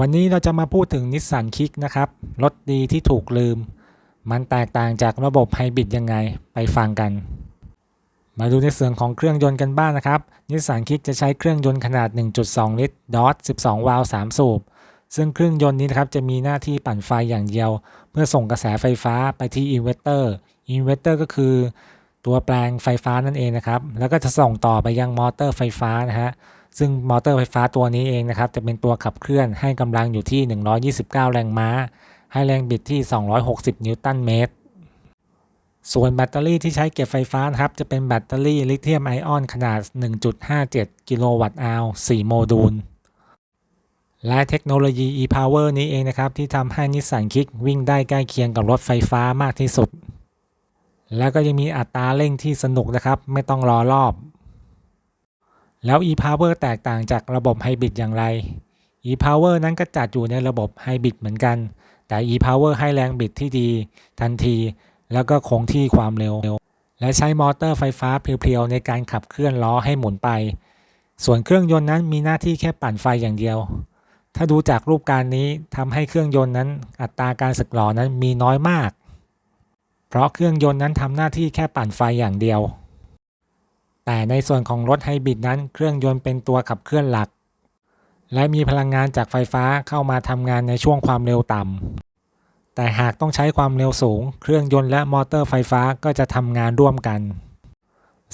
วันนี้เราจะมาพูดถึงนิสสันคิกนะครับ รถดีที่ถูกลืม มันแตกต่างจากระบบไฮบริดยังไงไปฟังกัน มาดูในส่วนของเครื่องยนต์กันบ้างนะครับนิสสันคิกจะใช้เครื่องยนต์ขนาด 1.2 ลิตรดอท12 วาล์ว3สูบ ซึ่งเครื่องยนต์นี้นะครับจะมีหน้าที่ปั่นไฟอย่างเดียว เพื่อส่งกระแสไฟฟ้าไปที่อินเวอร์เตอร์อินเวอร์เตอร์ก็คือ ตัวแปลงไฟฟ้านั่นเองนะครับ แล้วก็จะส่งต่อไปยังมอเตอร์ไฟฟ้านะฮะ ซึ่งมอเตอร์ไฟฟ้าตัวนี้เองนะครับ จะเป็นตัวขับเคลื่อนให้กำลังอยู่ที่ 129 แรงม้า ให้แรงบิดที่ 260 นิวตันเมตร ส่วนแบตเตอรี่ที่ใช้เก็บไฟฟ้านะครับ จะเป็นแบตเตอรี่ลิเธียมไอออนขนาด 1.57 กิโลวัตต์อาว4โมดูล และเทคโนโลยี e-power นี้เองนะครับ ที่ทำให้นิสสันคิกวิ่งได้ใกล้เคียงกับรถไฟฟ้ามากที่สุด แล้วก็ยังมีอัตราเร่งที่สนุกนะครับ ไม่ต้องรอรอบ แล้ว e-power แตกต่างจากระบบไฮบริดอย่างไร e-power นั้นก็จัดอยู่ในระบบไฮบริดเหมือนกัน แต่ e-power ให้แรงบิดที่ดี ทันที แล้วก็คงที่ความเร็ว และใช้มอเตอร์ไฟฟ้าเพียวๆ ในการขับเคลื่อนล้อให้หมุนไป ส่วนเครื่องยนต์นั้นมีหน้าที่แค่ปั่นไฟอย่างเดียว ถ้าดูจากรูปการนี้ทำให้เครื่องยนต์นั้น อัตราการสึกหรอนั้นมีน้อยมาก เพราะเครื่องยนต์นั้นทำหน้าที่แค่ปั่นไฟอย่างเดียว แต่ในส่วนของรถไฮบริดนั้นเครื่องยนต์เป็นตัวขับเคลื่อนหลัก และมีพลังงานจากไฟฟ้าเข้ามาทำงานในช่วงความเร็วต่ำ แต่หากต้องใช้ความเร็วสูง เครื่องยนต์และมอเตอร์ไฟฟ้าก็จะทำงานร่วมกัน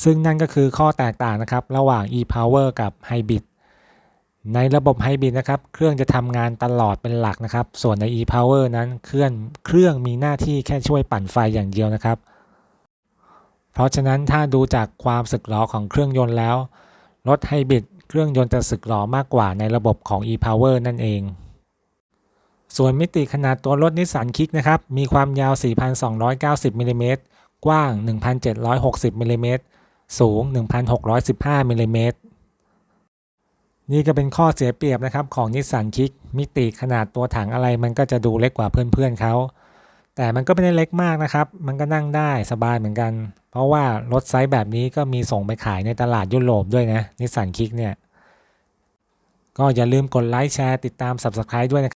ซึ่งนั่นก็คือข้อแตกต่างนะครับระหว่าง e-power กับไฮบริดในระบบไฮบริดนะครับ เครื่องจะทำงานตลอดเป็นหลักนะครับ ส่วนใน e-power นั้นเครื่องเครื่องมีหน้าที่แค่ช่วยปั่นไฟอย่างเดียวนะครับ เพราะฉะนั้นถ้าดูจากความสึกหรอของเครื่องยนต์แล้ว รถไฮบริดเครื่องยนต์จะสึกหรอมากกว่าในระบบของ e-power นั่นเอง ส่วนมิติขนาดตัวรถนิสสันคิกนะครับ มีความยาว 4,290มิลลิเมตรกว้าง 1,760มิลลิเมตรสูง 1,615มิลลิเมตรนี่ก็เป็นข้อเสียเปรียบนะครับของนิสสันคิกมิติขนาดตัวถังอะไรมันก็จะดูเล็กกว่าเพื่อนๆเขา แต่มันก็ไม่ได้เล็กมากนะครับ มันก็นั่งได้สบายเหมือนกัน เพราะว่ารถไซส์แบบนี้ก็มีส่งไปขายในตลาดยุโรปด้วยนะนิสสันคิกเนี่ย ก็อย่าลืมกดไลค์แชร์ติดตาม Subscribe ด้วยนะครับ